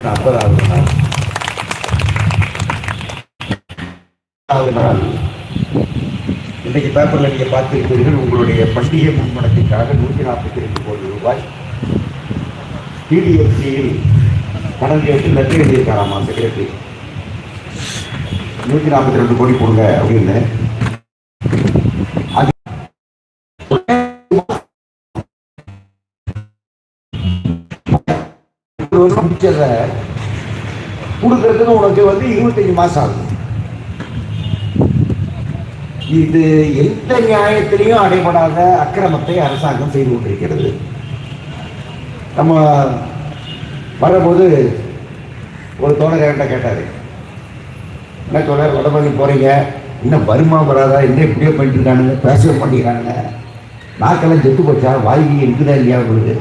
நாற்பதாவது நாள் ஐம்பதாவது நாள் இன்னைக்கு பேப்பர்ல நீங்கள் பார்த்திருப்பீர்கள் உங்களுடைய பண்டிகை முன்பணத்திற்காக நூற்றி நாற்பத்தி ரெண்டு கோடி ரூபாய் டிடிஎஃப்சியில் கடன் கேட்டு லெட்டர் எழுதியிருக்காராமா செக்ரட்டரி நூற்றி நாற்பத்தி ரெண்டு கோடி கொடுங்க அப்படின்னு. ஒரு வருஷம் பிடிச்சத கொடுக்கறதுக்கு உனக்கு வந்து இருபத்தஞ்சு மாசம் ஆகும் இது எந்த நியாயத்திலையும் அடைபடாத அக்கிரமத்தை அரசாங்கம் செய்து கொண்டிருக்கிறது. நம்ம வரும்போது ஒரு தோழர் என்கிட்ட கேட்டாரு என்ன தோழர் வடபழனி போறீங்க? இன்னும் வருமா வராதா? என்ன இப்படியே பண்ணிட்டு இருக்கானுங்க? பேசவே பண்ணிக்கிறானுங்க நாக்கெல்லாம் செத்து போச்சா? வாய்க்கு இருக்குதா இல்லையா உங்களுக்கு?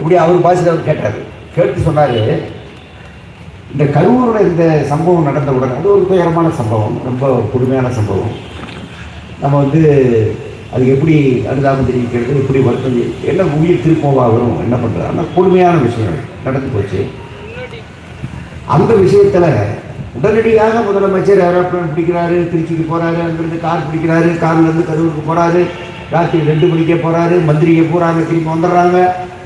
இப்படி அவர் பாஷையில் அவர் கேட்டார். கேட்டு சொன்னார் இந்த கரூரில் இந்த சம்பவம் நடந்த உடனே அது ஒரு துயரமான சம்பவம் ரொம்ப கொடுமையான சம்பவம். நம்ம வந்து அது எப்படி அனுதாபம் தெரிவிக்கிறது எப்படி வருத்தம் என்ன உயிர் திருப்பவா வரும் என்ன பண்ணுறது ஆனால் கொடுமையான விஷயம் நடந்து போச்சு. அந்த விஷயத்தில் உடனடியாக முதலமைச்சர் ஏரோப்ளேன் பிடிக்கிறாரு திருச்சிக்கு போகிறாரு அங்கேருந்து கார் பிடிக்கிறாரு கார்லேருந்து கரூருக்கு போகிறாரு ராத்திரி ரெண்டு மணிக்கே போகிறாரு மந்திரிக்கே பூராங்க திரும்பி வந்துடுறாங்க.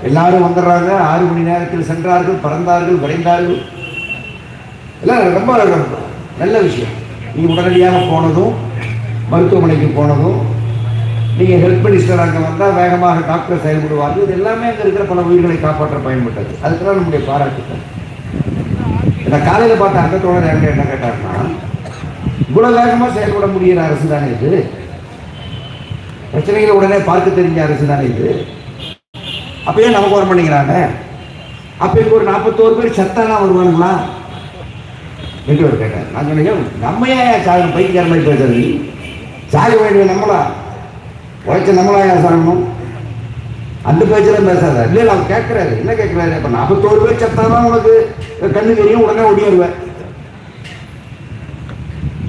எல்லாரும் வந்துடுறாங்க. ஆறு மணி நேரத்தில் சென்றார்கள் பறந்தார்கள் விரைந்தார்கள். எல்லாம் ரொம்ப ரொம்ப நல்ல விஷயம். நீங்கள் உடனடியாக போனதும் மருத்துவமனைக்கு போனதும் நீங்கள் ஹெல்த் மினிஸ்டர் அங்கே வந்தால் வேகமாக டாக்டர் செயல்படுவார்கள். இது எல்லாமே அங்கே இருக்கிற பல உயிர்களை காப்பாற்ற பயன்பட்டது. அதுக்கெல்லாம் நம்முடைய பாராட்டுக்கள். இந்த காலையில் பார்த்த அந்த தோழர் என்கிட்ட என்ன கேட்டாருன்னா இவ்வளோ வேகமாக செயல்பட முடிகிற அரசு தானே இது? பிரச்சனைகளை உடனே பார்க்க தெரிஞ்ச அரசு தானே இது? அப்பயே நமக்கு வர பண்ணிக்கிறாங்க. அப்போ இப்போ ஒரு நாற்பத்தோரு பேர் சத்தெல்லாம் வருவானுங்களா? என்று ஒரு கேட்டார். நான் சொன்னேன் நம்ம ஏன் சாகணும் பைத்தியார் மாதிரி பேசுறது? சாக வேண்டிய நம்மளா? உழைச்ச நம்மளா ஏன் சாகணும்? அந்த பேச்செல்லாம் பேசாத. இல்லை அவர் கேட்குறாரு. என்ன கேட்குறாரு? இப்போ நாற்பத்தோரு பேர் சத்தாதான் உனக்கு கண்ணு தெரியும் உடனே ஓடிடுவேன்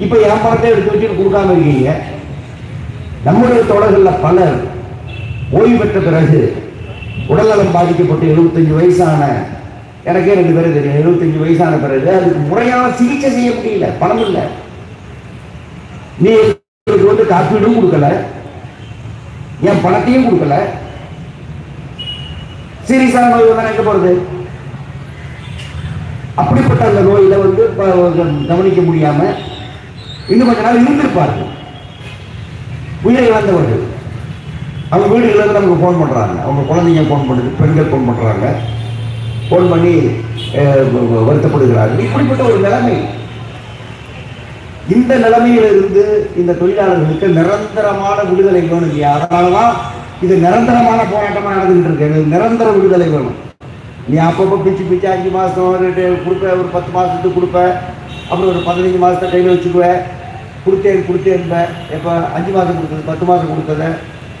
இப்போ என் பணத்தை எடுத்து வச்சுட்டு கொடுக்காம இருக்கீங்க. நம்முடைய தொடர்களில் பலர் ஓய்வு பெற்ற பிறகு உடல்நலம் பாதிக்கப்பட்டு எழுபத்தஞ்சு வயசான எனக்கே ரெண்டு பேரும் தெரியும் எழுபத்தஞ்சு வயசான பிறகு அதுக்கு முறையான சிகிச்சை செய்ய முடியல பணம் இல்லை. நீ வந்து காப்பீடும் கொடுக்கல. என் பணத்தையும் கொடுக்கல. சீரியஸான நோய் வந்தா எங்க போறது? அப்படிப்பட்ட அந்த நோயில வந்து கவனிக்க முடியாம இன்னும் கொஞ்ச நாள் இருந்திருப்பார்கள். உயிரை இழந்தவர்கள். அவங்க வீடுகளில் நமக்கு ஃபோன் பண்ணுறாங்க அவங்க குழந்தைங்க ஃபோன் பண்ணுது பெண்கள் ஃபோன் பண்ணுறாங்க ஃபோன் பண்ணி வருத்தப்படுகிறார்கள். இப்படிப்பட்ட ஒரு நிலைமை. இந்த நிலைமையிலிருந்து இந்த தொழிலாளர்களுக்கு நிரந்தரமான விடுதலை வேணும் இல்லையா? அதனால தான் இது நிரந்தரமான போராட்டமாக நடந்துகிட்டு இருக்கு. எனக்கு நிரந்தர விடுதலை வேணும். நீ அப்பப்போ பிச்சு பிச்சு அஞ்சு மாதம் ரெண்டு கொடுப்ப ஒரு பத்து மாதத்துக்கு கொடுப்ப. அப்புறம் ஒரு பதினஞ்சு மாதத்தை கையில் வச்சுக்குவேன் கொடுத்தேன் கொடுத்தேன் எப்போ அஞ்சு மாதம் கொடுத்தது பத்து மாதம் கொடுத்ததை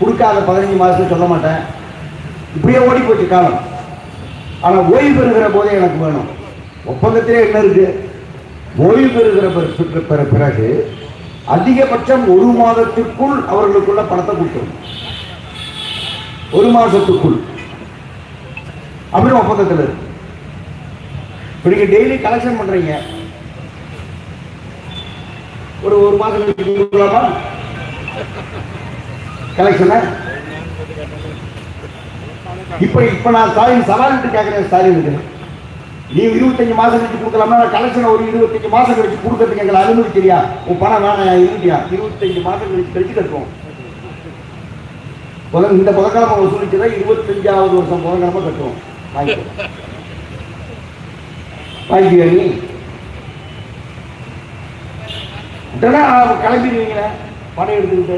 கொடுக்காத பதினஞ்சு மாதத்துக்கு சொல்ல மாட்டேன். இப்படியே ஓடி போச்சு காலம். ஆனால் ஓய்வு பெறுகிற போதே எனக்கு வேணும். ஒப்பந்தத்திலே என்ன இருக்கு? ஓய்வு பெறுகிற பெற பிறகு அதிகபட்சம் ஒரு மாதத்திற்குள் அவர்களுக்குள்ள பணத்தை கொடுத்துரும். ஒரு மாதத்துக்குள். அப்படின்னு ஒப்பந்தத்தில் இருக்கு. இப்போ நீங்கள் டெய்லி கலெக்ஷன் பண்ணுறீங்க ஒரு ஒரு மாதம் கொடுக்கலாமா? கலெக்ஷனை இப்ப இப்ப நான் ஸ்டாலின் சவால்ட்டு கேட்கிறேன் ஸ்டாலின் நீ இருபத்தஞ்சு மாசம் கழிச்சு கொடுக்கலாமா கலெக்ஷன் ஒரு இருபத்தஞ்சு மாசம் கழிச்சு கொடுக்கறதுக்கு எங்களை தெரியா உன் பணம் வேணாம் இருக்கியா இருபத்தஞ்சு மாசம் கழிச்சு கழிச்சு கட்டுவோம் புதன் இந்த புதன்கிழமை வசூலிச்சுதான் இருபத்தஞ்சாவது வருஷம் புதக்கிழமை கட்டுவோம். வாங்கிக்கோ. வாங்கிக்குவியா நீ? உடனே கிளம்பிடுவீங்களே? பணம் எடுத்துக்கிட்டு.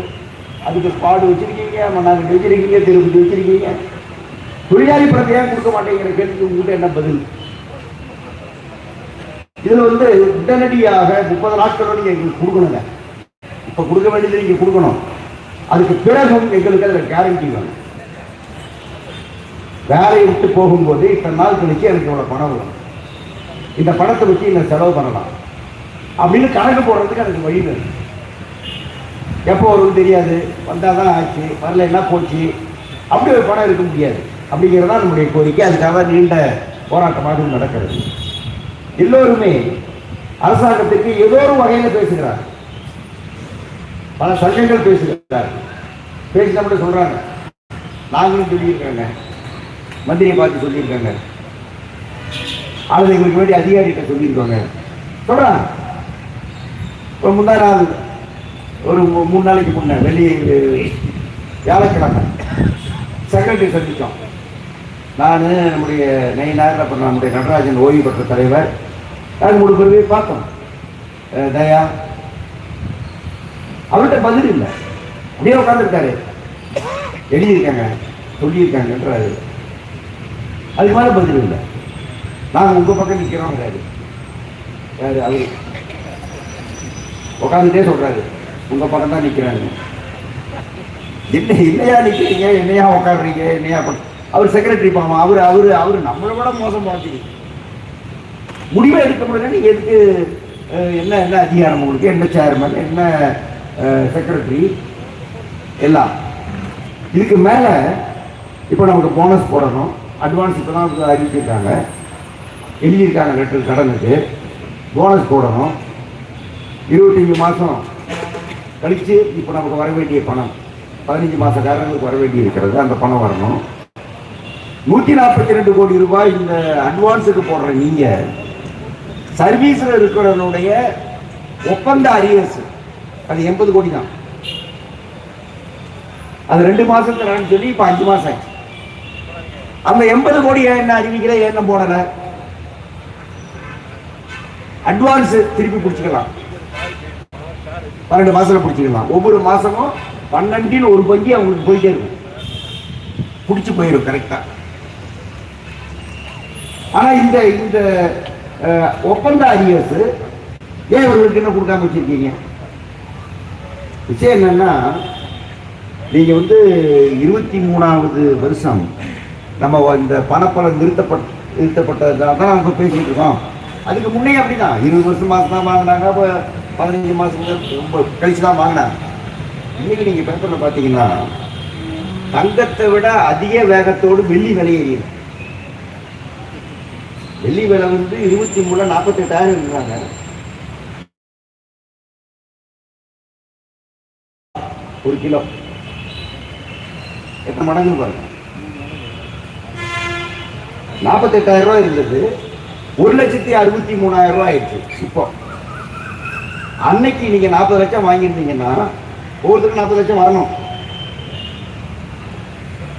அதுக்கு ஸ்பாடு வச்சிருக்கீங்க மண்ணாங்கட்டி வச்சிருக்கீங்க திருப்பதி வச்சிருக்கீங்க. தொழிலாளி பணத்தை ஏன் கொடுக்க மாட்டேங்கிற கேள்விக்கு உங்ககிட்ட என்ன பதில்? இதுல வந்து உடனடியாக முப்பது நாட்களோட நீங்க எங்களுக்கு கொடுக்கணுங்க. இப்ப கொடுக்க வேண்டியது நீங்க கொடுக்கணும். அதுக்கு பிறகும் எங்களுக்கு அதில் கேரண்டி வேணும். வேலையை விட்டு போகும்போது இத்தனை நாள் கழிச்சு எனக்கு இவ்வளவு பணம் வரும் இந்த பணத்தை வச்சு இந்த செலவு பண்ணலாம். அப்படின்னு கணக்கு போடுறதுக்கு எனக்கு வழி வேணும். எப்போ வரும்னு தெரியாது. வந்தால் தான் ஆச்சு வரலைன்னா போச்சு? அப்படி ஒரு பணம் இருக்க முடியாது. அப்படிங்கிறது தான் நம்முடைய கோரிக்கை. அதுக்காக தான் நீண்ட போராட்டமாக நடக்கிறது. எல்லோருமே அரசாங்கத்துக்கு ஏதோ ஒரு வகையில் பேசுகிறார். பல சங்கங்கள் பேசுகிறார். பேசி மட்டும் சொல்றாங்க. நாங்களும் சொல்லியிருக்காங்க. மந்திரியை பார்த்து சொல்லியிருக்காங்க. அல்லது எங்களுக்கு வேண்டிய அதிகாரிகிட்ட சொல்லியிருக்காங்க. சொல்றாங்க. இப்போ முந்தா நாள் ஒரு மூணு நாளைக்கு முன்ன வெள்ளி வியாழக்கிழமை. செக்ரட்டரி சந்தித்தோம் நான் நம்முடைய நெய்னார் அப்புறம் நம்முடைய நடராஜன் ஓய்வு பெற்ற தலைவர். நாங்கள் மூணு பேர் பார்த்தோம். தயா. அவர்கிட்ட பதில் இல்லை. அப்படியே உட்காந்துருக்காரு எழுதியிருக்காங்க சொல்லியிருக்காங்கன்றாரு அதுக்கு மேலே பதில் இல்லை. நாங்கள் உங்கள் பக்கம் நிற்கிறோம் யார்? அவரு. உட்காந்துட்டே சொல்கிறாரு உங்க பக்கம் தான் நிக்கிறாங்க. என்ன என்னையா நிற்கிறீங்க என்னையா உட்காடுறீங்க என்னையா அவர் செக்ரட்டரி பாவம். அவர் அவர் அவர் நம்மளை விட மோசம் பார்த்து முடிவை எடுக்க முடியலன்னு எதுக்கு என்ன என்ன அதிகாரம் உங்களுக்கு? என்ன சேர்மன் என்ன செக்ரட்டரி எல்லாம். இதுக்கு மேலே இப்போ நமக்கு போனஸ் போடணும். அட்வான்ஸ் இப்போ தான் அறிவிச்சிருக்காங்க. எழுதியிருக்காங்க லெட்டர் கடனுக்கு. போனஸ் போடணும். இருபத்தஞ்சி மாதம் கழித்து இப்போ நமக்கு வர வேண்டிய பணம் பதினஞ்சு மாதக்காரங்களுக்கு வர வேண்டி இருக்கிறது. அந்த பணம் வரணும். நூற்றி நாற்பத்தி ரெண்டு கோடி ரூபாய் இந்த அட்வான்ஸுக்கு போடுற நீங்கள் சர்வீஸில் இருக்கிறவனுடைய ஒப்பந்த அரியர்ஸ் அது எண்பது கோடி தான். அது ரெண்டு மாசம் தரேன்னு சொல்லி இப்போ அஞ்சு மாசம் ஆச்சு. அந்த எண்பது கோடி ஏன் என்ன அறிவிக்கல ஏன் என்ன போடலை? அட்வான்ஸ் திருப்பி பிடிச்சிக்கலாம். பன்னெண்டு மாதத்தில் பிடிச்சிக்கலாம். ஒவ்வொரு மாதமும் பன்னெண்டில் ஒரு பங்கி அவங்களுக்கு போயிட்டே இருக்கும். பிடிச்சி போயிடும் கரெக்டாக ஆனால் இந்த இந்த ஒப்பந்த அரியர்ஸ் ஏன் இவர்களுக்கு என்ன கொடுக்காம வச்சிருக்கீங்க? விஷயம் என்னென்னா நீங்கள் வந்து இருபத்தி மூணாவது வருஷம் நம்ம இந்த பணப்பலம் நிறுத்தப்பட் நிறுத்தப்பட்டதாக தான் நம்ம பேசிகிட்டு இருக்கோம். அதுக்கு முன்னே அப்படிதான். இருபது வருஷம் தான் வாங்கினாங்க அப்போ பதினஞ்சு மாசம் ரொம்ப கழிச்சு தான் வாங்கினாங்க இன்னைக்கு நீங்க பேப்பர்ல பாத்தீங்கன்னா தங்கத்தை விட அதிக வேகத்தோடு வெள்ளி விலை ஏறியது. வெள்ளி விலை வந்து இருபத்தி மூணு நாற்பத்தி எட்டாயிரம் இருந்தாங்க ஒரு கிலோ. எத்தனை மடங்கு பாருங்க. நாற்பத்தெட்டாயிரம் ரூபாய் இருந்தது. ஒரு லட்சத்தி அறுபத்தி மூணாயிரம் ரூபாய் ஆயிடுச்சு. இப்போ அன்னைக்கு நீங்க நாற்பது லட்சம் வாங்கியிருந்தீங்கன்னா ஒவ்வொருத்தருக்கு நாற்பது லட்சம் வரணும்.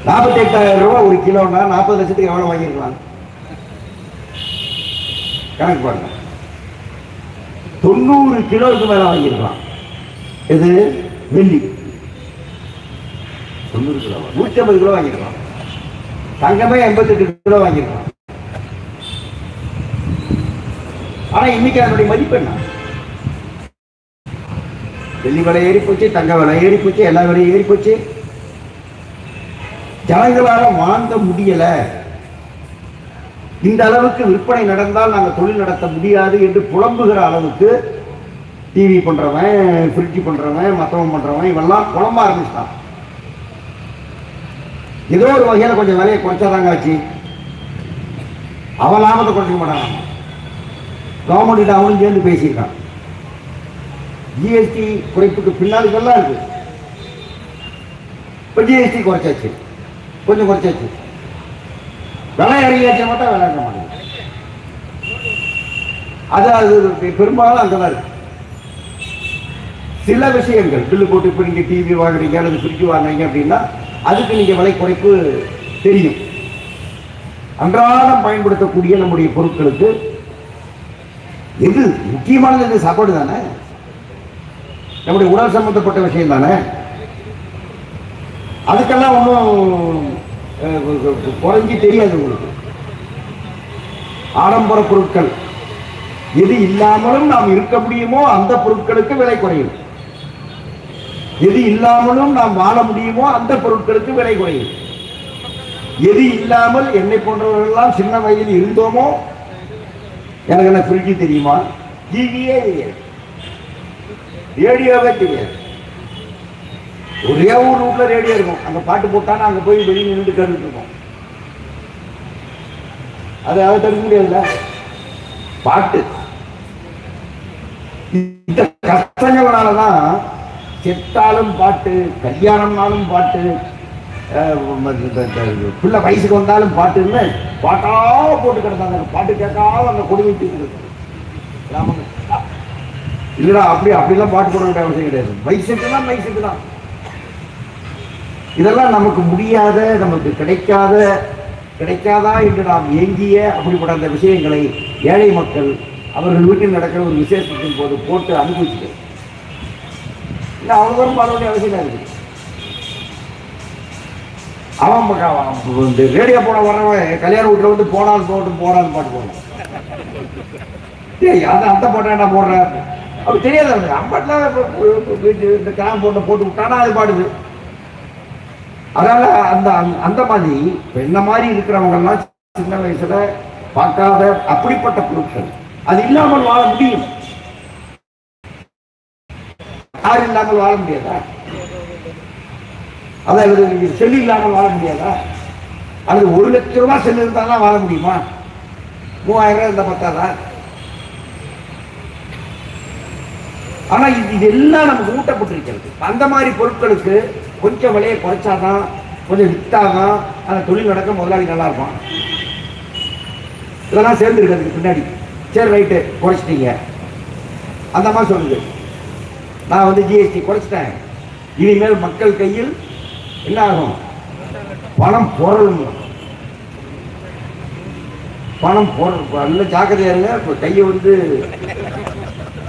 நாற்பத்தி எட்டாயிரம் ரூபாய் ஒரு கிலோன்னா நாற்பது லட்சத்துக்கு எவ்வளவு வாங்கியிருக்கலாம்? கணக்கு பாருங்க. தொண்ணூறு கிலோவுக்கு மேல வாங்கியிருக்கலாம். இது வெள்ளி. தொண்ணூறு கிலோ. நூற்றி ஐம்பது கிலோ வாங்கியிருக்கலாம். தங்கமே எண்பத்தெட்டு கிலோ வாங்கியிருக்கலாம். ஆனா இன்னைக்கு அதனுடைய மதிப்பு என்ன? வெள்ளி விலை ஏறி போச்சு தங்க விலை ஏறி போச்சு எல்லா விலையும் ஏறி போச்சு. ஜனங்களால் வாங்க முடியல. இந்த அளவுக்கு விற்பனை நடந்தால் நாங்கள் தொழில் நடத்த முடியாது என்று புலம்புகிற அளவுக்கு டிவி பண்றவன் ஃப்ரிட்ஜ் பண்றவன் மற்றவன் பண்றவன் இவெல்லாம் புலம்ப ஆரம்பிச்சிட்டான். ஏதோ ஒரு வகையில கொஞ்சம் விலையை குறைச்சாதாங்க ஆச்சு. அவன் லாபத்தை குறைச்சிக்க மாட்டான். கவர்மெண்ட் அவனும் சேர்ந்து பேசியிருக்கான். ஜிஎஸ்டி குறைப்புக்கு பின்னால் இதெல்லாம் இருக்கு. இப்போ ஜிஎஸ்டி குறைச்சாச்சு. கொஞ்சம் குறைச்சாச்சு. விலை இறங்கியாச்சு மட்டும் விலை இறங்க மாட்டேங்குது அது அது பெரும்பாலும் அங்கதான் இருக்கு சில விஷயங்கள் பில்லு போட்டு இப்போ நீங்கள் டிவி வாங்குறீங்க அல்லது ஃப்ரிட்ஜ் வாங்குறீங்க அப்படின்னா அதுக்கு நீங்கள் விலை குறைப்பு தெரியும். அன்றாடம் பயன்படுத்தக்கூடிய நம்முடைய பொருட்களுக்கு எது முக்கியமானது சாப்பாடு தானே? நம்முடைய உடல் சம்பந்தப்பட்ட விஷயம் தானே? அதுக்கெல்லாம் ஒன்றும் குறைஞ்சி தெரியாது உங்களுக்கு. ஆடம்பர பொருட்கள். எது இல்லாமலும் நாம் இருக்க முடியுமோ அந்த பொருட்களுக்கு விலை குறையும். எது இல்லாமலும் நாம் வாழ முடியுமோ அந்த பொருட்களுக்கு விலை குறையும். எது இல்லாமல் என்னை போன்றவர்கள்லாம் சின்ன வயதில் இருந்தோமோ? எனக்கு என்ன ஃப்ரிட்ஜு தெரியுமா? டிவியே தெரியாது ரேடியோவே தெரியாது ஒரே ஒரு ஊர்ல ரேடியோ இருக்கும். அந்த பாட்டு போட்டானா அங்க போய் வெளியே நின்று கேட்டுட்டு இருக்கோம் அதை அதை தடுக்க முடியாதுல்ல? பாட்டு. இந்த கஷ்டங்களாலதான் செத்தாலும் பாட்டு கல்யாணம்னாலும் பாட்டு பிள்ளை வயசுக்கு வந்தாலும் பாட்டுன்னு பாட்டா போட்டு கிடந்தாங்க. பாட்டு கேட்காம அந்த கொடுமை தீர்க்கிறது கிராமங்கள். இல்லடா அப்படி அப்படிலாம் பாட்டு போட வேண்டிய அவசியம் கிடையாது. வயசுக்கு தான் வயசுக்கு தான். இதெல்லாம் நமக்கு முடியாத நமக்கு கிடைக்காத கிடைக்காதா என்று நாம் ஏங்கிய அப்படிப்பட்ட அந்த விஷயங்களை ஏழை மக்கள் அவர்கள் வீட்டில் நடக்கிற ஒரு விசேஷத்தின் போது போட்டு அனுபவிச்சுட்டு இல்லை அவ்வளோதான் பாட வேண்டிய அவசியம் இருக்குது அவன் பக்க- இந்த ரேடியோ போட வர்றவன் கல்யாண வீட்டில் வந்து போனான்னு போட்டு போனான்னு பாட்டு போடணும் ஏய் அந்த அந்த பாட்டை என்ன போடுறேன் அப்படி தெரியாது அவனுக்கு அம்பாட்டில் வீட்டு இந்த கிராம் போட்டு போட்டு விட்டானா அது பாடுது அதனால அந்த அந்த- அந்த மாதிரி இப்போ என்ன மாதிரி இருக்கிறவங்கெல்லாம் சின்ன வயசுல பார்க்காத அப்படிப்பட்ட பொருட்கள். அது இல்லாமல் வாழ முடியும். யார் இல்லாமல் வாழ முடியாதா? அதாவது செல் செல்லு இல்லாமல் வாழ முடியாதா? அல்லது ஒரு லட்சம் ரூபாய் செல்லு இருந்தால்தான் வாழ முடியுமா? மூவாயிரம் ரூபாய் இருந்தால் பத்தாதா? ஆனால் இது இதெல்லாம் நமக்கு ஊட்டப்பட்டிருக்கிறது. அந்த மாதிரி பொருட்களுக்கு கொஞ்சம் விலையை குறைச்சாதான் கொஞ்சம் வித்தாதான் அந்த தொழில் நடக்க முதலாளி நல்லா இருப்பான். இதெல்லாம் சேர்ந்துருக்கிறதுக்கு பின்னாடி. சரி ரைட்டு குறைச்சிட்டீங்க. அந்த மாதிரி சொல்லுது. நான் வந்து ஜிஎஸ்டி குறைச்சிட்டேன். இனிமேல் மக்கள் கையில் என்ன ஆகும்? பணம் பொருளும் பணம் பொருள் நல்ல ஜாக்கிரதையா இருங்க. இப்போ கையை வந்து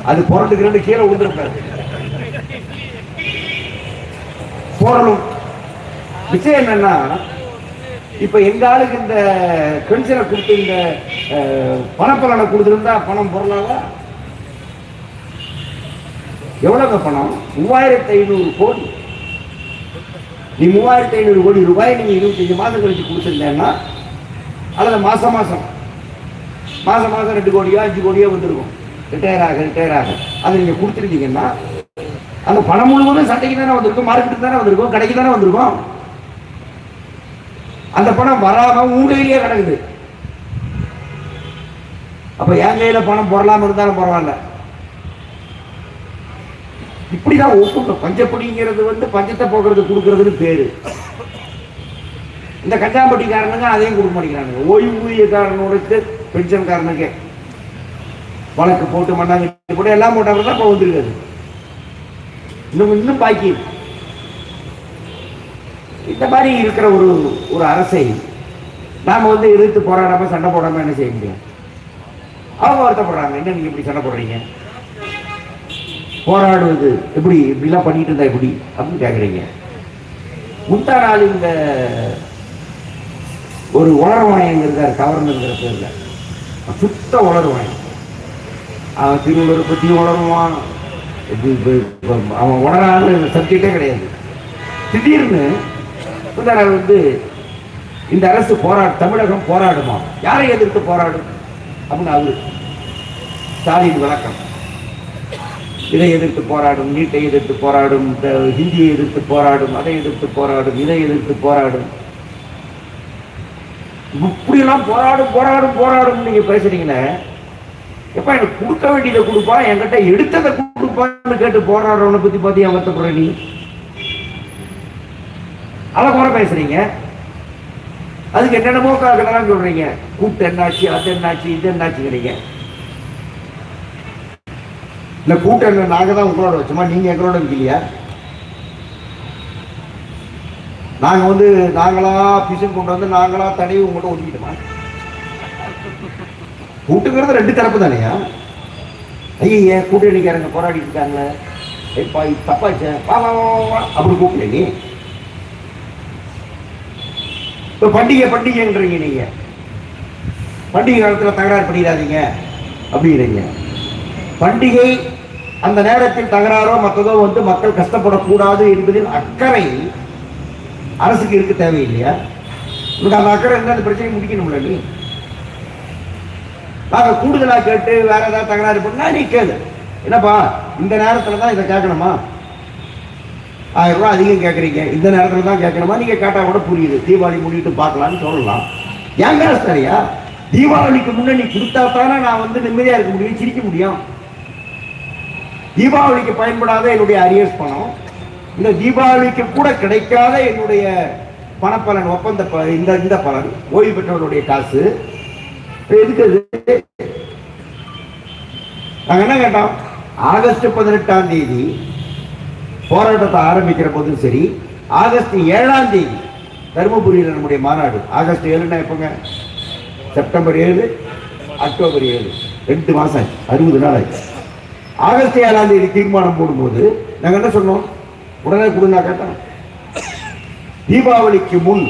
அது புரண்டுக்கு கீழே விழுந்துருக்காரு போரணும் விஷயம் என்னன்னா இப்ப எங்க ஆளுக்கு இந்த பென்ஷனை கொடுத்து இந்த அஹ், பணப்பலனை கொடுத்துருந்தா பணம் பொருளாதா? எவ்வளவு பணம்? மூவாயிரத்தி ஐநூறு கோடி. நீ மூவாயிரத்தி ஐநூறு கோடி ரூபாய் நீங்க இருபத்தஞ்சு மாதம் கழிச்சு கொடுத்துருந்தேன்னா அல்லது மாசம் மாசம் மாசம் மாசம் ரெண்டு கோடியோ அஞ்சு கோடியோ வந்திருக்கும். ரிட்டையர் ஆக ரிட்டையர் ஆக. அதை நீங்கள் கொடுத்துருந்தீங்கன்னா அந்த பணம் முழுவதும் சட்டைக்கு தானே வந்திருக்கும் மார்க்கெட்டுக்கு தானே வந்திருக்கும் கடைக்கு தானே வந்திருக்கும். அந்த பணம் வராம உங்க கையிலேயே கிடக்குது. அப்ப என் கையில பணம் போடலாம இருந்தாலும் பரவாயில்ல. இப்படிதான் ஒப்புங்க பஞ்சப்படிங்கிறது வந்து பஞ்சத்தை போக்குறது கொடுக்கறதுன்னு பேரு. இந்த கஞ்சாம்பட்டிக்காரனுங்க அதையும் கொடுக்க மாட்டேங்கிறானுங்க. ஓய்வூதியக்காரனுக்கு பென்ஷன்காரனுக்கு. வழக்கு போட்டு மண்ணாங்க போட்டு எல்லாம் போட்டாங்க தான் இப்போ வந்துருக்காது. இன்னும் இன்னும் பாக்கி. இந்த மாதிரி இருக்கிற ஒரு ஒரு அரசை நாம வந்து எதிர்த்து போராடாம சண்டை போடாம என்ன செய்ய முடியும்? அவங்க வருத்தப்படுறாங்க. என்ன நீங்க இப்படி சண்டை போடுறீங்க? போராடுவது எப்படி? இப்படிலாம் பண்ணிட்டு இருந்தா எப்படி? அப்படின்னு கேட்குறீங்க முந்தா நாள் இந்த ஒரு உணர்வாயங்க இருக்கார் கவர்னருங்கிற பேர்ல சுத்த உணர்வாயன் அவன் திருவள்ளுவர் பற்றியும் உணர்வான் இது அவன் உணராத சப்ஜெக்டே கிடையாது. திடீர்னு முந்தா வந்து இந்த அரசு போராடு தமிழகம் போராடுமா? யாரை எதிர்த்து போராடும்? அப்படின்னு அவரு ஸ்டாலின் விளக்கம். இதை எதிர்த்து போராடும் நீட்டை எதிர்த்து போராடும் இந்த ஹிந்தியை எதிர்த்து போராடும் அதை எதிர்த்து போராடும் இதை எதிர்த்து போராடும். இப்படியெல்லாம் போராடும் போராடும் போராடும் நீங்கள் பேசுறீங்கன்னா எப்ப எனக்கு கொடுக்க வேண்டியதை கொடுப்பா என்கிட்ட எடுத்ததை கொடுப்பான்னு கேட்டு போராடுறவனை பத்தி பார்த்து ஏன் வருத்தப்படுற நீ? அதை குறை பேசுறீங்க. அதுக்கு என்னென்னமோ கதெல்லாம் சொல்றீங்க. கூட்டு என்னாச்சு அது என்னாச்சு இது என்னாச்சுங்கிறீங்க. இந்த கூட்டம் என்ன நாங்க தான் உங்களோட வச்சோமா நீங்க எங்களோட வைக்கலையா நாங்க வந்து நாங்களா பிசன் கொண்டு வந்து நாங்களா தடவி உங்கள்கிட்ட ஒதுக்கிட்டோமா? கூட்டுங்கிறது ரெண்டு தரப்பு தானையா? ஐயா கூட்டணிக்காரங்க போராடிட்டு இருக்காங்களே. ஏப்பா இது தப்பாச்சே. வா வா வா, அப்படி கூப்பிட நீ. இப்போ பண்டிகை பண்டிகைன்றீங்க நீங்கள் பண்டிகை காலத்தில் தகராறு பண்ணிடாதீங்க. அப்படிங்கிறீங்க பண்டிகை அந்த நேரத்தில் தகராறோ மற்றதோ வந்து மக்கள் கஷ்டப்படக்கூடாது என்பதில் அக்கறை அரசுக்கு இருக்க தேவையில்லையா? உங்களுக்கு அந்த அக்கறை இருந்தால் அந்த பிரச்சனையை முடிக்கணும்ல நீ. ஆக கூடுதலா கேட்டு வேற ஏதாவது தகராறு பண்ணா நீ கேளு. என்னப்பா இந்த நேரத்துல தான் இதை கேட்கணுமா? ஆயிரம் ரூபாய் அதிகம் கேட்குறீங்க. இந்த நேரத்துல தான் கேட்கணுமா? நீங்க கேட்டா கூட புரியுது. தீபாவளி முடிவிட்டு பார்க்கலான்னு சொல்லலாம். ஏன் மேல சரியா? தீபாவளிக்கு முன்னே நீ கொடுத்தா தானே நான் வந்து நிம்மதியா இருக்க முடியும் சிரிக்க முடியும். தீபாவளிக்கு பயன்படாத என்னுடைய அரியர்ஸ் பணம். இந்த தீபாவளிக்கு கூட கிடைக்காத என்னுடைய பணப்பலன் ஒப்பந்த ப- இந்த இந்த பலன் ஓய்வு பெற்றவருடைய காசு. எதுக்கு அது? நாங்க என்ன கேட்டோம்? ஆகஸ்ட் பதினெட்டாம் தேதி போராட்டத்தை ஆரம்பிக்கிற போதும் சரி ஆகஸ்ட் ஏழாம் தேதி தருமபுரியில் நம்முடைய மாநாடு. ஆகஸ்ட் ஏழுன்னா எப்போங்க? செப்டம்பர் ஏழு அக்டோபர் ஏழு. ரெண்டு மாதம் ஆச்சு அறுபது நாள் ஆச்சு. ஆகஸ்ட் ஏழாம் தேதி தீர்மானம் போடும்போது நாங்கள் என்ன சொன்னோம்? உடனே கொடுங்க கேட்டோம் தீபாவளிக்கு முன்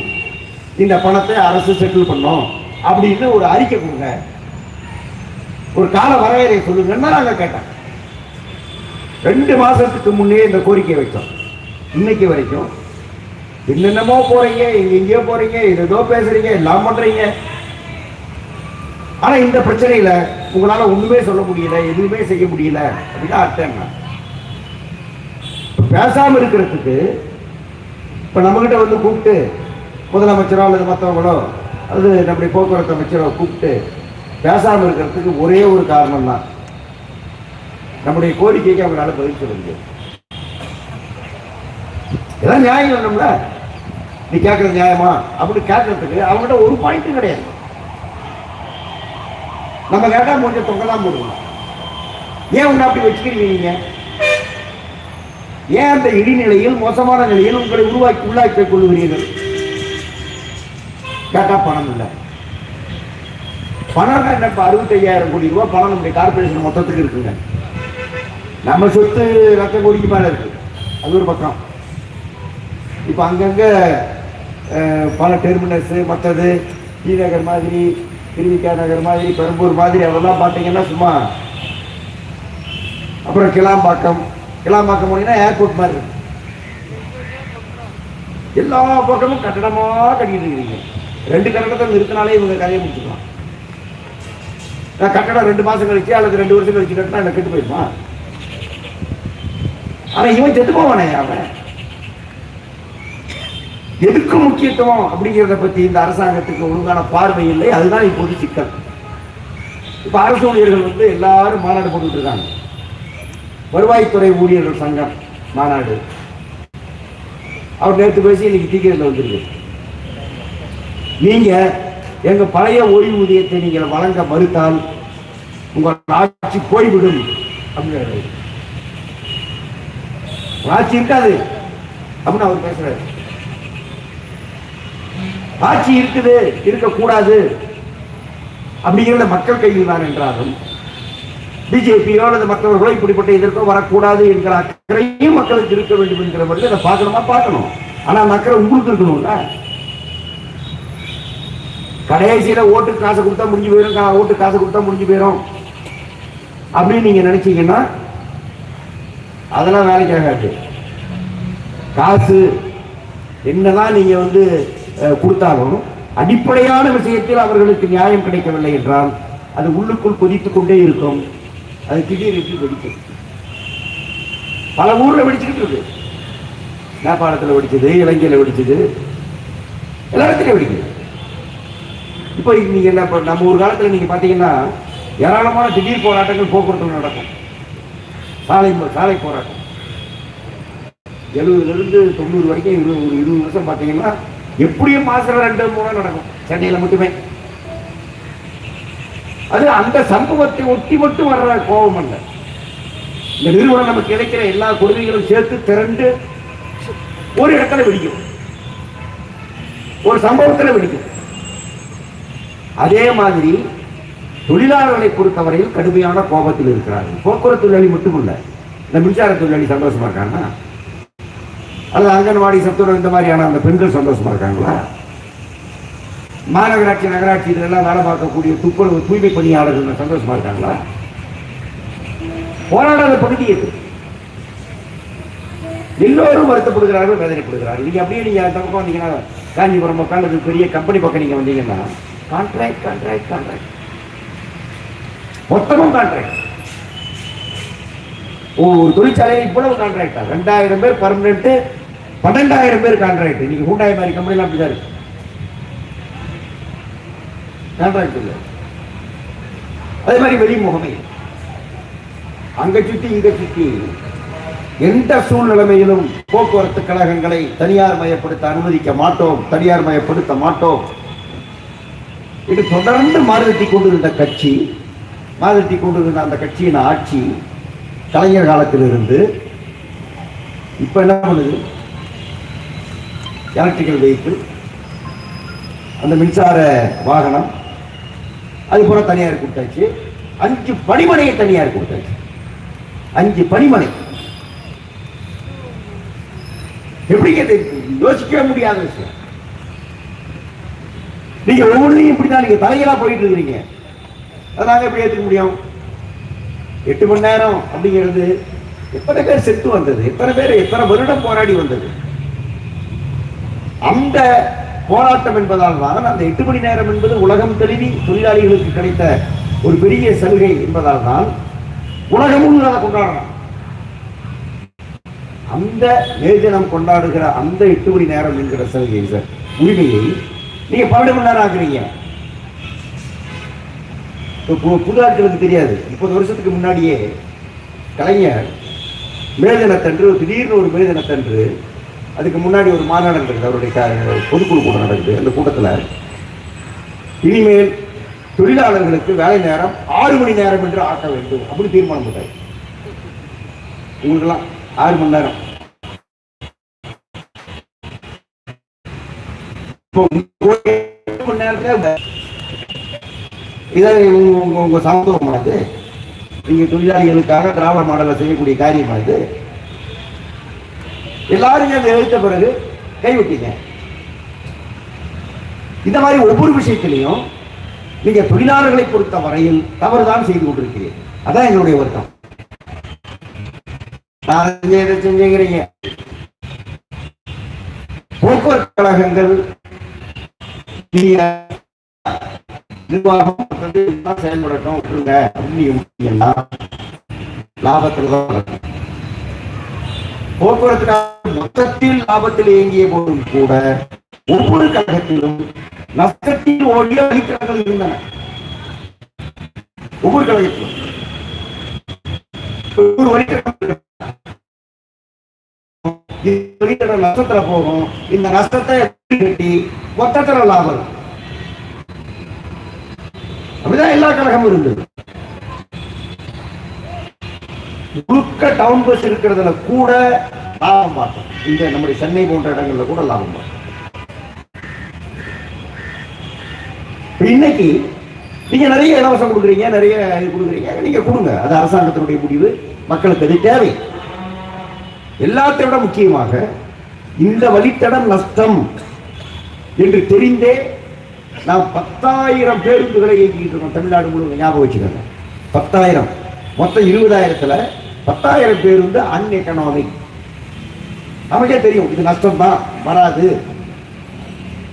இந்த பணத்தை அரசு செட்டில் பண்ணோம். அப்படின்னு ஒரு அறிக்கை கொடுங்க. ஒரு கால வரையறை சொல்லுங்கன்னா நாங்க கேட்டோம். ரெண்டு மாசத்துக்கு முன்னே இந்த கோரிக்கை வைச்சோம் இன்னைக்கு வரைக்கும் என்னென்னமோ போறீங்க எங்க எங்கேயோ போறீங்க ஏதோ பேசுறீங்க எல்லாம் பண்றீங்க. ஆனா இந்த பிரச்சனையில உங்களால ஒண்ணுமே சொல்ல முடியல எதுவுமே செய்ய முடியல அப்படின்னு அர்த்தம் பேசாம இருக்கிறதுக்கு இப்ப நம்ம கிட்ட வந்து கூப்பிட்டு முதலமைச்சரோ அல்லது மற்றவங்களோ அது நம்முடைய போக்குவரத்து அமைச்சரை கூப்பிட்டு பேசாமல் இருக்கிறதுக்கு ஒரே ஒரு காரணம் தான் நம்முடைய கோரிக்கைக்கு அவங்களால பதில் சொல்ல முடியாது. நியாயம் வேணும்ல நீ கேட்கறது நியாயமா? அப்படி கேட்கறதுக்கு அவங்ககிட்ட ஒரு பாயிண்ட்டும் கிடையாது. நம்ம கேட்டா கொஞ்சம் தொங்கலாம் போடுவோம். ஏன் உன்னை அப்படி வச்சுக்கிறீங்க நீங்க? ஏன் அந்த இடிநிலையில் மோசமான நிலையில் உங்களை உருவாக்கி உள்ளாக்கிக் கொள்ளுகிறீர்கள்? கேட்டா பணம் இல்லை. பணம் என்ன? இப்போ அறுபத்தையாயிரம் கோடி ரூபாய் பணம் நம்முடைய கார்பரேஷன் மொத்தத்துக்கு இருக்குங்க. நம்ம சொத்து ரத்த கோடிக்கு மேல இருக்கு. அது ஒரு பக்கம். இப்போ அங்கங்க பல டெர்மினஸ் மற்றது டி நகர் மாதிரி திருவிக்கா நகர் மாதிரி பெரம்பூர் மாதிரி அதெல்லாம் பார்த்தீங்கன்னா சும்மா அப்புறம் கிளாம்பாக்கம். கிளாம்பாக்கம் போனீங்கன்னா ஏர்போர்ட் மாதிரி இருக்கு. எல்லா பக்கமும் கட்டடமாக கட்டிட்டு இருக்கிறீங்க. ரெண்டு கட்டடத்தை நிறுத்தினாலே இவங்க கதையை முடிச்சுக்கலாம். நான் கட்டடம் ரெண்டு மாசம் கழிச்சு அல்லது ரெண்டு வருஷம் கழிச்சு கட்டினா எனக்கு கெட்டு போயிருமா? ஆனா இவன் செத்து போவானே அவன். எதுக்கு முக்கியத்துவம் அப்படிங்கிறத பத்தி இந்த அரசாங்கத்துக்கு ஒழுங்கான பார்வை இல்லை அதுதான் இப்போது சிக்கல். இப்ப அரசு ஊழியர்கள் வந்து எல்லாரும் மாநாடு போட்டுட்டு இருக்காங்க. வருவாய்த்துறை ஊழியர்கள் சங்கம் மாநாடு. அவர் நேற்று பேசி இன்னைக்கு தீக்கிரத்தில் வந்திருக்கு நீங்க எங்க பழைய ஓய்வூதியத்தை நீங்கள் வழங்க மறுத்தால் உங்கள் ஆட்சி போய்விடும் அப்படின்னு ஆட்சி இருக்காது அப்படின்னு அவர் பேசுறாரு. ஆட்சி இருக்குது இருக்கக்கூடாது அப்படிங்கிறத மக்கள் கையில் தான் என்றாலும் பிஜேபியோ அல்லது மற்றவர்களோ இப்படிப்பட்ட இதற்கோ வரக்கூடாது என்கிற அக்கறையும் மக்களுக்கு இருக்க வேண்டும் என்கிற மட்டும் அதை பார்க்கணுமா? பார்க்கணும். ஆனா அந்த அக்கறை உங்களுக்கு இருக்கணும்ல? கடைசியில் ஓட்டுக்கு காசு கொடுத்தா முடிஞ்சு போயிடும் ஓட்டு ஓட்டுக்கு காசு கொடுத்தா முடிஞ்சு போயிடும் அப்படின்னு நீங்கள் நினச்சிங்கன்னா அதெல்லாம் வேலைக்கு ஆகாது. காசு என்னதான் நீங்கள் வந்து கொடுத்தாலும் அடிப்படையான விஷயத்தில் அவர்களுக்கு நியாயம் கிடைக்கவில்லை என்றால் அது உள்ளுக்குள் கொதித்து கொண்டே இருக்கும். அது திடீரென்று வெடிக்கும். பல ஊரில் வெடிச்சுக்கிட்டு இருக்கு. நேபாளத்தில் வெடிச்சது இலங்கையில் வெடிச்சது எல்லா இடத்துலையும் வெடிக்குது. இப்போ நீங்க என்ன நம்ம ஒரு காலத்துல நீங்க பாத்தீங்கன்னா ஏராளமான திடீர் போராட்டங்கள் போக்குவரத்து நடக்கும். சாலை சாலை போராட்டம். எழுபதுலேருந்து தொண்ணூறு வரைக்கும் இருபது ஒரு இருபது வருஷம் பாத்தீங்கன்னா எப்படியும் மாசம் ரெண்டு மூணு நடக்கும். சென்னையில மட்டுமே. அது அந்த சம்பவத்தை ஒட்டி மட்டும் வர்ற கோபம் அல்ல. இந்த நிறுவனம் நமக்கு கிடைக்கிற எல்லா கொடுமைகளும் சேர்த்து திரண்டு ஒரு இடத்துல வெடிக்கும். ஒரு சம்பவத்துல வெடிக்கும். அதே மாதிரி தொழிலாளர்களை பொறுத்தவரையில் கடுமையான கோபத்தில் இருக்கிறார்கள். போக்குவரத்து தொழிலாளி மட்டுமல்ல இந்த மின்சார தொழிலாளி சந்தோஷமா இருக்காங்கன்னா அல்லது அங்கன்வாடி சத்துணவு இந்த மாதிரியான அந்த பெண்கள் சந்தோஷமா இருக்காங்களா? மாநகராட்சி நகராட்சி இதெல்லாம் வேலை பார்க்கக்கூடிய துப்புரவு தூய்மை பணியாளர்கள் சந்தோஷமா இருக்காங்களா? போராடாத பகுதி எது? எல்லோரும் வருத்தப்படுகிறார்கள் வேதனைப்படுகிறார்கள். நீங்க அப்படியே நீங்க அந்த வந்தீங்கன்னா காஞ்சிபுரம் பக்கம் பெரிய கம்பெனி பக்கம் நீங்க வந்தீங்கன்னா கான்ட்ராக்ட் கான்ட்ராக்ட் கான்ட்ராக்ட் மொத்தமும் கான்ட்ராக்ட் ஒரு தொழிற்சாலையில் இவ்வளவு கான்ட்ராக்டா ரெண்டாயிரம் பேர் பர்மனெண்ட் பன்னெண்டாயிரம் பேர் கான்ட்ராக்ட் இன்னைக்கு ஹூண்டாய் மாதிரி கம்பெனிலாம் அப்படிதான் இருக்கு. கான்ட்ராக்ட் இல்லை. அதே மாதிரி வெளி முகமை. அங்க சுத்தி இங்க சுத்தி. எந்த சூழ்நிலைமையிலும் போக்குவரத்து கழகங்களை தனியார் மயப்படுத்த அனுமதிக்க மாட்டோம் தனியார் மயப்படுத்த மாட்டோம். இது தொடர்ந்து மாறுதட்டி கொண்டிருந்த கட்சி மாறுதட்டி கொண்டிருந்த அந்த கட்சியின் ஆட்சி கலைஞர் காலத்திலிருந்து இப்போ என்ன பண்ணுது? எலக்ட்ரிக்கல் வெஹிக்கிள் அந்த மின்சார வாகனம் அது போல தனியார் கொடுத்தாச்சு. அஞ்சு பணிமனையை தனியார் கொடுத்தாச்சு. அஞ்சு பணிமனை. எப்படி இது யோசிக்கவே முடியாத விஷயம். நீங்க ஒவ்வொன்றையும் இப்படிதான் நீங்க தலையெல்லாம் போயிட்டு இருக்கிறீங்க. அதை நாங்க எப்படி ஏத்துக்க முடியும்? எட்டு மணி நேரம் அப்படிங்கிறது எத்தனை பேர் செத்து வந்தது? எத்தனை பேர் எத்தனை வருடம் போராடி வந்தது? அந்த போராட்டம் என்பதால் தான் அந்த எட்டு மணி நேரம் என்பது உலகம் தெளிவி தொழிலாளிகளுக்கு கிடைத்த ஒரு பெரிய சலுகை என்பதால் தான் உலகமும் அதை கொண்டாடணும் அந்த நேர்தினம் தினம் கொண்டாடுகிற அந்த எட்டு மணி நேரம் என்கிற சலுகை சார். உரிமையை நீங்க பன்னெண்டு மணி நேரம் ஆக்குறீங்க புது ஆட்களுக்கு தெரியாது. முப்பது வருஷத்துக்கு முன்னாடியே கலைஞர் மேதனத்தன்று திடீர்னு ஒரு மேதனத்தன்று அதுக்கு முன்னாடி ஒரு மாநாடு நடக்குது அவருடைய பொதுக்குழு கூட்டம் நடக்குது அந்த கூட்டத்தில். இனிமேல் தொழிலாளர்களுக்கு வேலை நேரம் ஆறு மணி நேரம் என்று ஆக்க வேண்டும். அப்படின்னு தீர்மானம் பண்ணாரு உங்களுக்கெல்லாம் ஆறு மணி நேரம். இப்போ உங்க எட்டு மணி சமத்துவமானது நீங்க தொழிலாளிகளுக்காக திராவிட மாடலை செய்யக்கூடிய காரியமானது. எல்லாரும் அதை எழுத்த பிறகு கைவிட்டீங்க. இந்த மாதிரி ஒவ்வொரு விஷயத்திலையும் நீங்க தொழிலாளர்களை பொறுத்த வரையில் தவறுதான் செய்து கொண்டிருக்கிறீர்கள். அதான் எங்களுடைய வருத்தம். நான் போக்குவரத்து கழகங்கள் நிர்வாகம் செயல்படட்டும் விட்டுருங்க அப்படின்னு விட்டீங்கன்னா லாபத்தில் தான் போக்குவரத்துக்காக போக்குவரத்து மொத்தத்தில் லாபத்தில் இயங்கிய போதும் கூட ஒவ்வொரு கழகத்திலும் நஷ்டத்தில் ஓடிய வழித்தடங்கள் இருந்தன. ஒவ்வொரு கழகத்திலும். ஒவ்வொரு வழித்தடம் வழித்தடம் நஷ்டத்துல போகும். இந்த நஷ்டத்தை கட்டி மொத்தத்துல லாபம் அப்படிதான் எல்லா கழகமும் இருந்தது. முழுக்க டவுன் பஸ் இருக்கிறதுல கூட லாபம் பார்த்தோம். இந்த நம்முடைய சென்னை போன்ற இடங்கள்ல கூட லாபம் பார்த்தோம். இன்னைக்கு நீங்க நிறைய இலவசம் கொடுக்குறீங்க நிறைய கொடுக்குறீங்க. நீங்க கொடுங்க. அது அரசாங்கத்தினுடைய முடிவு. மக்களுக்கு அது தேவை. எல்லாத்தை விட முக்கியமாக இந்த வழித்தடம் நஷ்டம். என்று தெரிந்தே நாம் பத்தாயிரம் பேருந்துகளை இயக்கிட்டு இருக்கோம் தமிழ்நாடு முழுவதும். ஞாபகம் வச்சுக்கோங்க. பத்தாயிரம். மொத்தம் இருபதாயிரத்தில் பத்தாயிரம் பேருந்து அன் எக்கனாமிக் நமக்கே தெரியும் இது நஷ்டம் தான் வராது.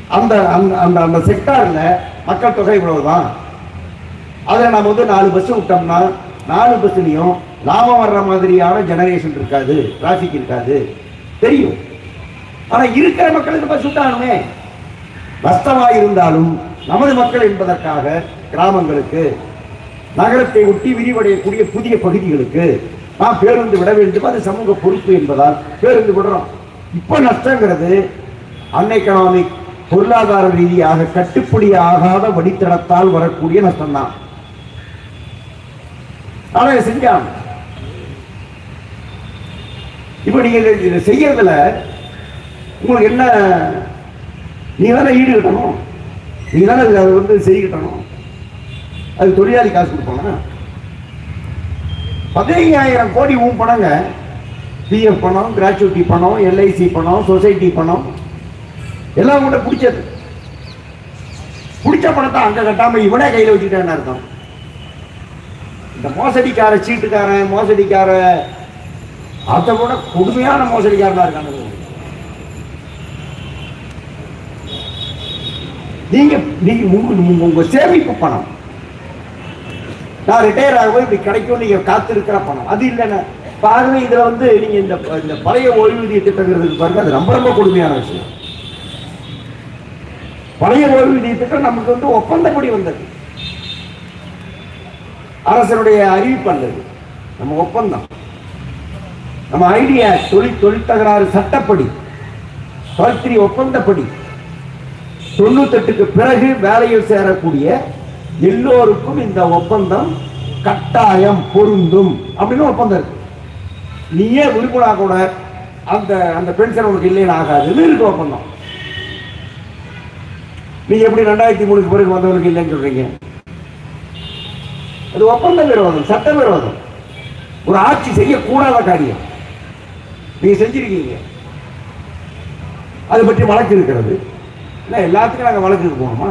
அந்த அந்த அந்த அந்த மக்கள் தொகை இவ்வளவுதான் அதில் நம்ம வந்து நாலு பஸ் விட்டோம்னா நாலு பஸ்லையும் லாபம் வர்ற மாதிரியான ஜெனரேஷன் இருக்காது டிராஃபிக் இருக்காது. தெரியும். ஆனால் இருக்கிற மக்களுக்கு பஸ் விட்டானுமே நஷ்டமா இருந்தாலும் நமது மக்கள் என்பதற்காக கிராமங்களுக்கு நகரத்தை ஒட்டி விரிவடையக்கூடிய புதிய பகுதிகளுக்கு நாம் பேருந்து விட வேண்டும். அது சமூக பொறுப்பு என்பதால் பேருந்து விடுறோம். இப்போ நஷ்டங்கிறது அன்எக்கனாமிக் பொருளாதார ரீதியாக கட்டுப்படி ஆகாத வழித்தடத்தால் வரக்கூடிய நஷ்டம்தான். ஆனால் செஞ்சாங்க இப்ப நீங்க இதை செய்யறதுல உங்களுக்கு என்ன நீ தானே ஈடு கட்டணும். தானே அதை வந்து சரி அது தொழிலாளி காசு கொடுப்பாங்க. பதினைஞ்சாயிரம் கோடி உன் பணங்க. பிஎஃப் பணம் கிராச்சுவிட்டி பணம் எல்ஐசி பணம் சொசைட்டி பணம். எல்லாம் கூட பிடிச்சது. பிடிச்ச பணத்தை அங்கே கட்டாமல் இவனே கையில் வச்சுக்கிட்டான்னு அர்த்தம்? இந்த மோசடிக்கார சீட்டுக்காரன் மோசடிக்கார அதை விட கொடுமையான மோசடிக்காரனாக இருக்காங்க நீங்க நீங்க உங்கள் உங்க- சேமிப்பு பணம். நான் ரிட்டையர் ஆகும்போது இப்படி கிடைக்கும் நீங்க காத்திருக்கிற பணம். அது இல்லைன்னு பாருங்க இதில் இதுல வந்து நீங்க இந்த இந்த பழைய ஓய்வூதிய திட்டங்கிறது பாருங்க அது ரொம்ப ரொம்ப கொடுமையான விஷயம். பழைய ஓய்வூதிய திட்டம் நமக்கு வந்து ஒப்பந்தப்படி வந்தது. அரசனுடைய அறிவிப்பு அல்லது நம்ம ஒப்பந்தம். நம்ம ஐடியா தொழில் தொழில் தகராறு சட்டப்படி. தொழில் ஒப்பந்தப்படி. தொண்ணூத்தெட்டுக்கு பிறகு வேலையில் சேரக்கூடிய எல்லோருக்கும் இந்த ஒப்பந்தம் கட்டாயம் பொருந்தும் அப்படின்னு ஒப்பந்தம் இருக்கு. நீயே விரும்பினா கூட அந்த அந்த பென்ஷன் உனக்கு இல்லைன்னு ஆகாதுன்னு இருக்கு ஒப்பந்தம். நீங்க எப்படி ரெண்டாயிரத்தி மூணுக்கு பிறகு வந்தவனுக்கு இல்லைன்னு சொல்றீங்க? அது ஒப்பந்த விரோதம் சட்ட விரோதம் ஒரு ஆட்சி செய்யக்கூடாத காரியம். நீங்க செஞ்சிருக்கீங்க. அது பற்றி வழக்கு இருக்கிறது. இல்லை எல்லாத்துக்கும் நாங்கள் வழக்குக்கு போகணுமா?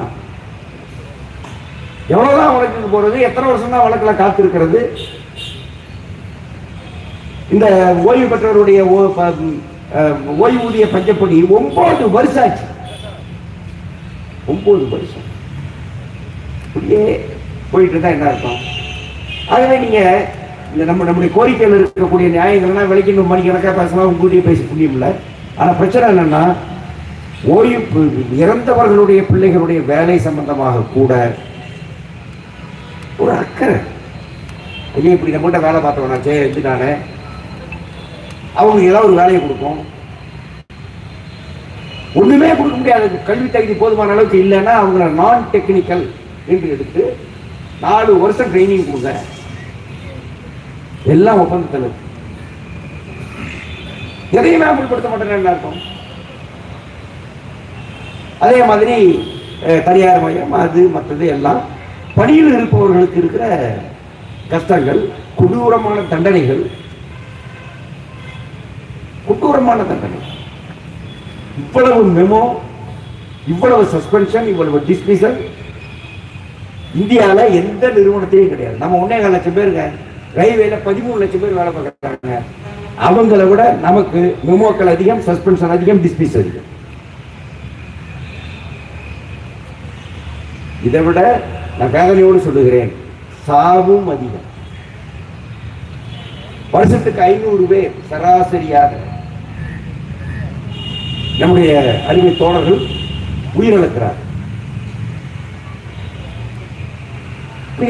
எவ்வளோதான் வழக்குக்கு போறது எத்தனை வருஷம் தான் வழக்கில் காத்திருக்கிறது? இந்த ஓய்வு பெற்றவருடைய ஓ- ப- ஓய்வூதிய பஞ்சப்படி ஒன்பது வருஷம் ஆச்சு ஒன்பது வருஷம். இப்படியே போயிட்டு தான் என்ன அர்த்தம்? ஆகவே நீங்க இந்த நம்ம நம்முடைய கோரிக்கையில் இருக்கக்கூடிய நியாயங்கள்லாம் விலைக்கு மணிக்கணக்காக பேசலாம் உங்களுடைய பேசி முடியும்ல ஆனால் பிரச்சனை என்னன்னா ஓய்வு இறந்தவர்களுடைய பிள்ளைகளுடைய வேலை சம்பந்தமாக கூட ஒரு அக்கறை. இல்லை இப்படி நம்மகிட்ட வேலை பார்த்தவனா சே நானே அவங்களுக்கு ஏதாவது ஒரு வேலையை கொடுப்போம் ஒன்றுமே கொடுக்க முடியாது. கல்வி தகுதி போதுமான அளவுக்கு இல்லைன்னா அவங்கள நான் டெக்னிக்கல் என்று எடுத்து நாலு வருஷம் ட்ரைனிங் கொடுங்க. எல்லாம் ஒப்பந்தத்தில் எதையுமே அமல்படுத்த மாட்டேன்னு என்ன அர்த்தம்? அதே மாதிரி தனியார் மையம் அது மற்றது எல்லாம் பணியில் இருப்பவர்களுக்கு இருக்கிற கஷ்டங்கள் கொடூரமான தண்டனைகள் கொடூரமான தண்டனை. இவ்வளவு மெமோ இவ்வளவு சஸ்பென்ஷன் இவ்வளவு டிஸ்மிசல் இந்தியாவில் எந்த நிறுவனத்தையும் கிடையாது. நம்ம ஒன்னே கால் லட்சம் பேருங்க ரயில்வேல பதிமூணு லட்சம் பேர் வேலை பார்க்குறாங்க. அவங்கள விட நமக்கு மெமோக்கள் அதிகம் சஸ்பென்ஷன் அதிகம் டிஸ்மிஸ் அதிகம். இதை விட நான் வேதனையோடு சொல்லுகிறேன் சாவும் அதிகம். வருஷத்துக்கு ஐநூறு பேர் சராசரியாக. நம்முடைய அருமை தோழர்கள் உயிரிழக்கிறார்.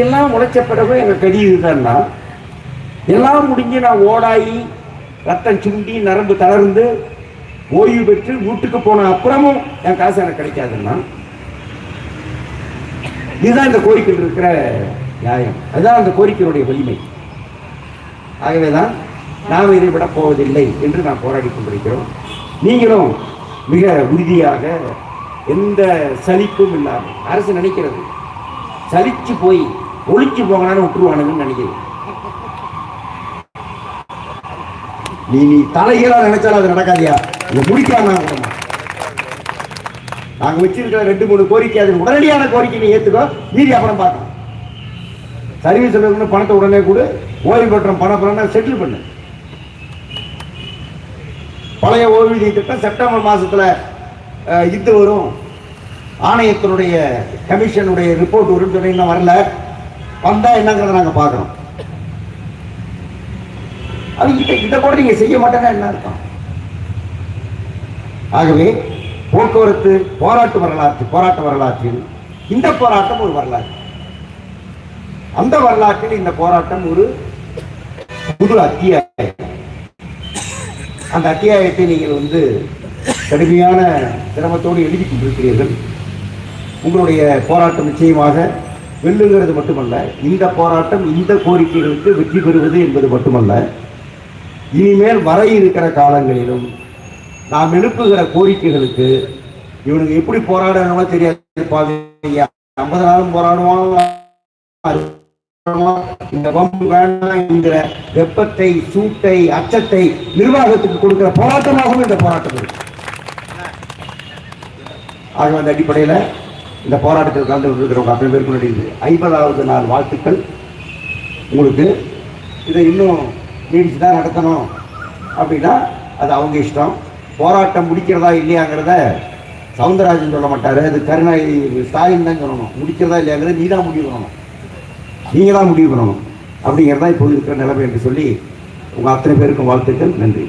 எல்லாம் உழைச்ச பிறகு எங்க கடி இதுதான்னா எல்லாம் முடிஞ்சு நான் ஓடாயி ரத்தம் சுண்டி நரம்பு தளர்ந்து ஓய்வு பெற்று வீட்டுக்கு போன அப்புறமும் என் காசு எனக்கு கிடைக்காதுன்னா இதுதான் இந்த கோரிக்கையில் இருக்கிற நியாயம். அதுதான் அந்த கோரிக்கையினுடைய வலிமை. ஆகவேதான் நாம் இதை விட போவதில்லை என்று நாம் போராடி கொண்டிருக்கிறோம். நீங்களும் மிக உறுதியாக எந்த சலிப்பும் இல்லாமல் அரசு நினைக்கிறது சலிச்சு போய் ஒழிச்சு போகலான்னு விட்டுருவானுங்கன்னு நினைக்கிறேன். நீ நீ தலைகளாக நினைச்சாலும் அது நடக்காதியா? இதை முடிக்காம நாங்கள் நாங்க வச்சிருக்கிற ரெண்டு மூணு கோரிக்கை அது உடனடியான கோரிக்கை நீ ஏத்துக்கோ மீதி அப்புறம் பார்க்கலாம். சர்வீஸ் இருக்கணும் பணத்தை உடனே கூட ஓய்வு பெற்ற பணம் பணம் செட்டில் பண்ணு. பழைய ஓய்வூதிய திட்டம் செப்டம்பர் மாசத்துல இது வரும். ஆணையத்தினுடைய கமிஷனுடைய ரிப்போர்ட் வரும் சொல்லி இன்னும் வரல. வந்தா என்னங்கிறத நாங்க பார்க்குறோம் அது இதை இதை கூட நீங்க செய்ய மாட்டேன்னா என்ன இருக்கும் ஆகவே போக்குவரத்து போராட்ட வரலாற்று போராட்ட வரலாற்றில் இந்த போராட்டம் ஒரு வரலாறு. அந்த வரலாற்றில் இந்த போராட்டம் ஒரு புது அத்தியாயம். அந்த அத்தியாயத்தை நீங்கள் வந்து கடுமையான சிரமத்தோடு எழுதி கொண்டிருக்கிறீர்கள். உங்களுடைய போராட்டம் நிச்சயமாக வெல்லுங்கிறது மட்டுமல்ல இந்த போராட்டம் இந்த கோரிக்கைகளுக்கு வெற்றி பெறுவது என்பது மட்டுமல்ல இனிமேல் வர இருக்கிற காலங்களிலும் நாம் எழுப்புகிற கோரிக்கைகளுக்கு இவனுக்கு எப்படி போராடணுமோ தெரியாது. பாவீங்க ஐம்பது நாளும் போராடுவான். இந்த பம்பு வேண்டாம் என்கிற வெப்பத்தை சூட்டை அச்சத்தை நிர்வாகத்துக்கு கொடுக்கிற போராட்டமாகவும் இந்த போராட்டம் இருக்கு. ஆக அந்த அடிப்படையில் இந்த போராட்டத்தில் கலந்து கொண்டிருக்கிறவங்க அத்தனை பேருக்கு முன்னாடி ஐம்பதாவது நாள் வாழ்த்துக்கள். உங்களுக்கு இதை இன்னும் நீடிச்சு தான் நடத்தணும் அப்படின்னா அது அவங்க இஷ்டம். போராட்டம் முடிக்கிறதா இல்லையாங்கிறத சவுந்தரராஜன் சொல்ல மாட்டார். அது கருணாநிதி ஸ்டாலின் தான் சொல்லணும். முடிக்கிறதா இல்லையாங்கிறத நீ தான் முடிவு பண்ணணும். நீங்கள் தான் முடிவு பண்ணணும். அப்படிங்கிறதா இப்போ இருக்கிற நிலைமை என்று சொல்லி உங்கள் அத்தனை பேருக்கும் வாழ்த்துக்கள். நன்றி.